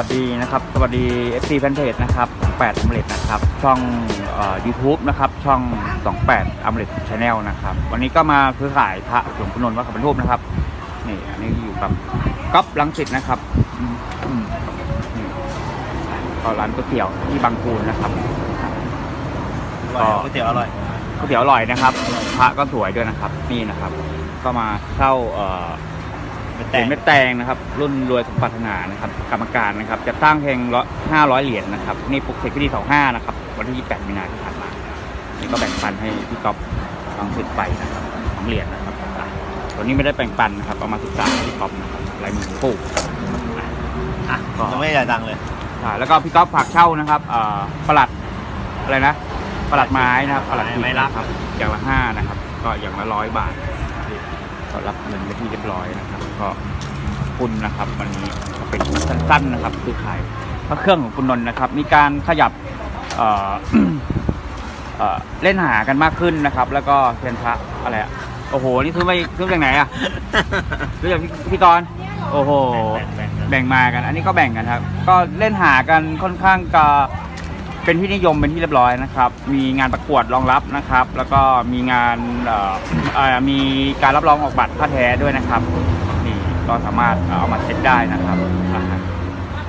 วัสดีนะครับสวัสดี FC แฟนเพจนะครับ28อมเล็ตนะครับช่องยูทูบนะครับช่อง 28อมเล็ตชาแนลนะครับวันนี้ก็มาซื้อขายพระหลวงพ่อนนท์วัดขับรรทุบนะครับนี่อันนี้อยู่กับก๊อฟลังสิตนะครับอืมอืมนี่ก็ร้านก๋วยเตี๋ยวที่บางปูนนะครับอร่อยก๋วยเตี๋ยวอร่อยก๋วยเตี๋ยวอร่อยนะครับพระก็สวยด้วยนะครับนี่นะครับ ก็มาเช่า เอ่อเป็นเหแต่รียญเม็ดแตงนะครับ รุ่นรวยสมปรารถนานะครับกรรมการนะครับจะสร้างเพลงละห้าร้อยเหรียญนะครับนี่ปลุกเสกพิธีสองห้านะครับวันที่ยี่แปดมีนาที่ผ่านมานี่ก็แบ่งปันให้พี่ก๊อฟลองสิทธิ์ไปนะครับสองเหรียญนะครับอะตัวนี้ไม่ได้แบ่งปันนะครับเอามาศึกษาให้พี่ก๊อฟนะครับลายมือหลวงปู่อะก็ยังไม่จ่ายตังค์เลยอ่าแล้วก็พี่ก๊อฟฝากเช่านะครับเอ่อประหลัดอะไรนะประหลัดไม้นะครับประหลัดไม้รักครับอย่างละห้านะครับ ก็อย่างละร้อยบาท ก็รับเงินไปที่เรียบร้อยนะครับ ก็ขอบคุณนะครับวันนี้ก็เป็นสั้นๆนะครับ คือขายพระเครื่องของคุณนนท์นะครับ มีการขยับเอ่อเอ่อเล่นหากันมากขึ้นนะครับ แล้วก็เทียนพระอะไรอะโอ้โห นี่ซื้อไปซื้อจากไหนอะซื้อจากพี่พี่กรณ์โอ้โหแบ่งๆแบ่งมากัน อันนี้ก็แบ่งกันครับ ก็เล่นหากันค่อนข้างจะ เป็นที่นิยมเป็นที่เรียบร้อยนะครับ มีงานประกวดรองรับนะครับ แล้วก็มีงานเอ่อเอ่อมีการรับรองออกบัตรผ้าแท้ด้วยนะครับนี่ก็สามารถเอามาเซ็ตได้นะครับอ่าฮะ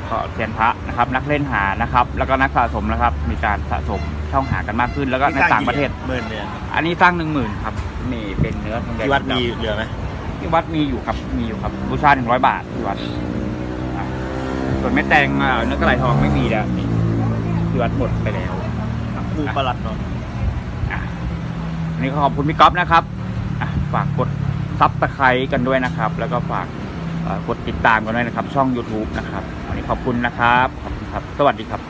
ก็เทียนพระนะครับ นักเล่นหานะครับ แล้วก็นักสะสมนะครับ มีการสะสมช่องหากันมากขึ้น แล้วก็ในต่างประเทศ หมื่นเดือนอันนี้สร้างหนึ่งหมื่นครับนี่เป็นเนื้อทองแดงที่วัดมีเหลือไหมที่วัดมีอยู่ครับมีอยู่ครับบูชาหนึ่งร้อยบาทที่วัดอะส่วนเม็ดแตงอะเนื้อกระไหลทองไม่มีแล้วนี่ ที่วัดหมดไปแล้วครับคู่ประหลัดเนาะอะอันนี้ก็ขอบคุณพี่ก๊อฟนะครับอะฝากกดซับตะไคร้กันด้วยนะครับ แล้วก็ฝากเอ่อกดติดตามกันด้วยนะครับ ช่อง YouTube นะครับวันนี้ขอบคุณนะครับขอบคุณครับ สวัสดีครับ